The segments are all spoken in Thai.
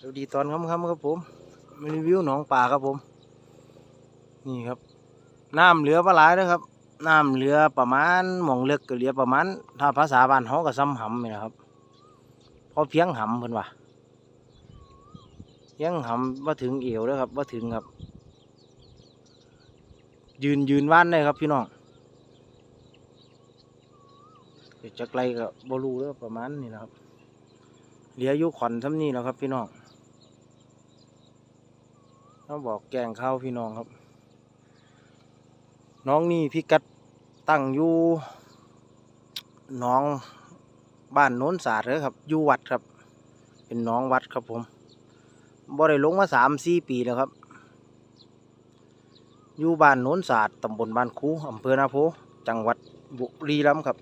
สวัสดีตอนค่ำๆครับผมมารีวิวหนองป่าครับผม นี่ครับน้ำเหลือปลาหลายนะครับน้ำเหลือประมาณหมองเลือกก็เหลือประมาณ ถ้าภาษาบ้านเขาก็ซ้ำหำนี่นะครับพอเพียงหำเพิ่นว่าเพียงหำว่าถึงเอวแล้วครับว่าถึงครับ ยืนยืนว่านได้ครับพี่น้องจะไกลก็บบรูแล้วประมาณนี้นะครับเหลืออยู่ขอนทั้นี้แล้วครับพี่น้อง เขาบอกแกงข้าวพี่น้องครับ น้องนี่พี่กัดตั้งอยู่น้องบ้านโน้นสาดเลยครับอยู่วัดครับ เป็นน้องวัดครับผมบ่ได้ลงมาสามสี่ปีแล้วครับอยู่บ้านโน้นสาดตำบลบ้านคูอำเภอนาโพจังหวัดบุรีรัมย์ครับ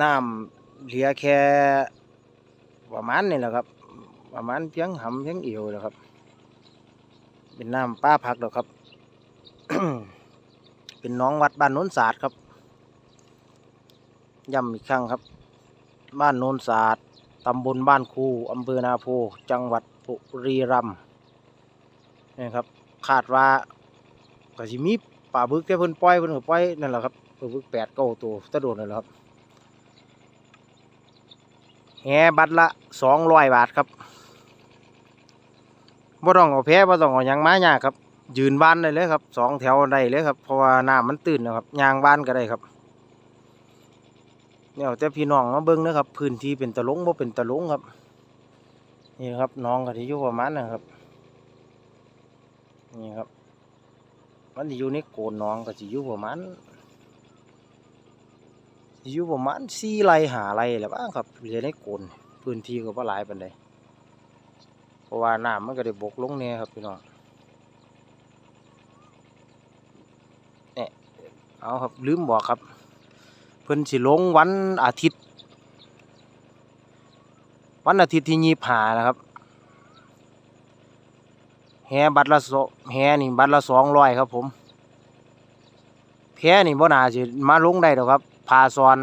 น้ำเหลือแค่ประมาณนี่แหละครับ ประมาณเพียงหำเพียงเอวแหละครับ เป็นน้ำป้าพักดอกครับ เป็นน้องวัดบ้านโน้นศาสตร์ครับย้ำอีกครั้งครับ บ้านโน้นศาสตร์ตำบลบ้านคูอำเภอนาโพจังหวัดบุรีรัมย์นี่ครับคาดว่าก็สิมีป่าบึกแต่เพิ่นปล่อยเพิ่นก็ปล่อยนั่นแหละครับป่าบึกแปดเก้าตัวตะโดดนั่นแหละครับแหบัตรละสองร้อยบาทครับ บ่ต้องเอาแพ้บ่ต้องเอาหยังมายาครับ ยืนบ้านได้เลยครับสองแถวได้เลยครับเพราะว่าน้ำมันตื้นนะครับยางบ้านก็ได้ครับเนี่ยแต่พี่น้องมาเบิ่งนะครับ พื้นที่เป็นตะลงบ่เป็นตะลงครับ นี่ครับน้องก็ที่อยู่ประมาณนะครับนี่ครับ มันสิอยู่ในโกนน้องก็สิอยู่ประมาณอยู่ประมาณสี่ไร่หาไร่แหละบ้างครับเหลือในโกนพื้นที่ก็บ่หลายปานใด เพราะว่าน้ำมันก็ได้บกลงแน่ครับพี่น้องเนี่ยเอาครับลืมบอกครับ เพิ่นสิลงวันอาทิตย์ วันอาทิตย์ที่ยี่านะครับแฮบัตรละสองแฮนี่บัตรละสองร้อยครับผมแพ้นี่บ่น่าสิมาลงได้ดอกครับพาซอน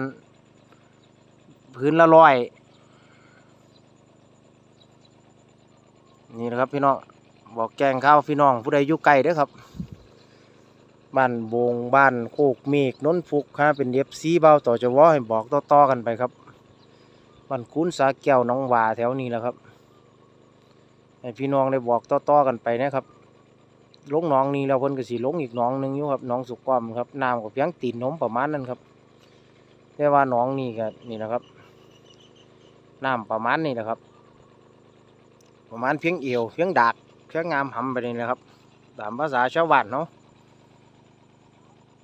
พื้นละร้อย นี่นะ ครับพี่น้องบอกแกงข้าวพี่น้องผู้ใดอยู่ไกลเด้อครับบ้านบงบ้านโคกเมฆนนฟุกฮะเป็นเอฟซีเบาต่อจะวอให้บอกต่อๆกันไปครับบ้านคุ้นสาแก้วน้องหวาแถวนี้แหละครับให้พี่น้องได้บอกต่อๆกันไปนะครับลงน้องนี้แล้วเพิ่นก็สิลงอีกน้องหนึงอยู่ครับน้องสุกก้อมครับน้ำก็เพียงตีนนมประมาณนั้นครับแต่ว่าน้องนี้ก็นี่นะครับน้ำประมาณนี้นะครับ ประมาณเพียงเอวเพียงดากเพียงงามหำไปนี่นะครับ ตามภาษาชาวบ้านเนาะ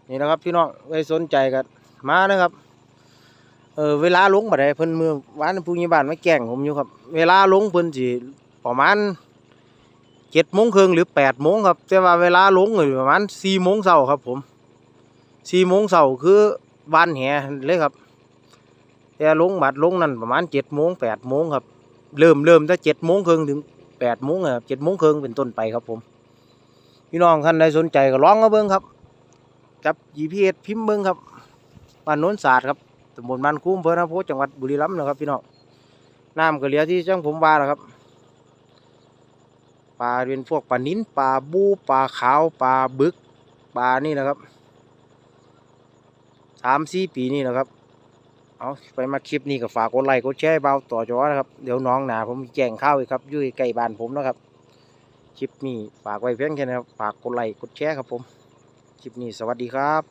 นี่นะครับพี่น้องไว้สนใจกันมานะครับเออเวลาลงบ่ได้เพิ่นมือวานผู้ใหญ่บ้านไมาแกล้งผมอยู่ครับ เวลาลงเพิ่นสิประมาณเจ็ดโมงครึ่งหรือแปดโมงครับ แต่ว่าเวลาลงก็ประมาณสี่โมงเช้าครับผมสี่โมงเช้าคือวันแหเลยครับแต่ลงบัดลงนั่นประมาณเจ็ดโมงแปดโมงครับ เริ่มเริ่มตั้งเจ็ดโมงครึ่งถึงแปดโมงครับเจ็ดโมงครึ่งเป็นต้นไปครับผม พี่น้องท่านใดสนใจก็ลองมาเบิ้งครับ จับ GPS พิมพ์เบิ้งครับบ้านโน้นศาสตร์ครับตำบลบ้านคุ้มอำเภอนาโพจังหวัดบุรีรัมย์นะครับพี่น้องน้ำก็เหลือที่จังผมว่าแหละครับปลาเป็นพวกปลานิ้นปลาบูปลาขาวปลาบึกปลานี่นะครับสามสี่ปีนี่นะครับ เอาไปมาคลิปนี้ก็ฝากกดไลค์กดแชร์เบาต่อจอนะครับเดี๋ยวน้องหนาผมแจ้งข้าวอีกครับอยู่ใกล้บ้านผมนะครับคลิปนี้ฝากไว้เพียงแค่นี้ครับฝากกดไลค์กดแชร์ครับผมคลิปนี้สวัสดีครับ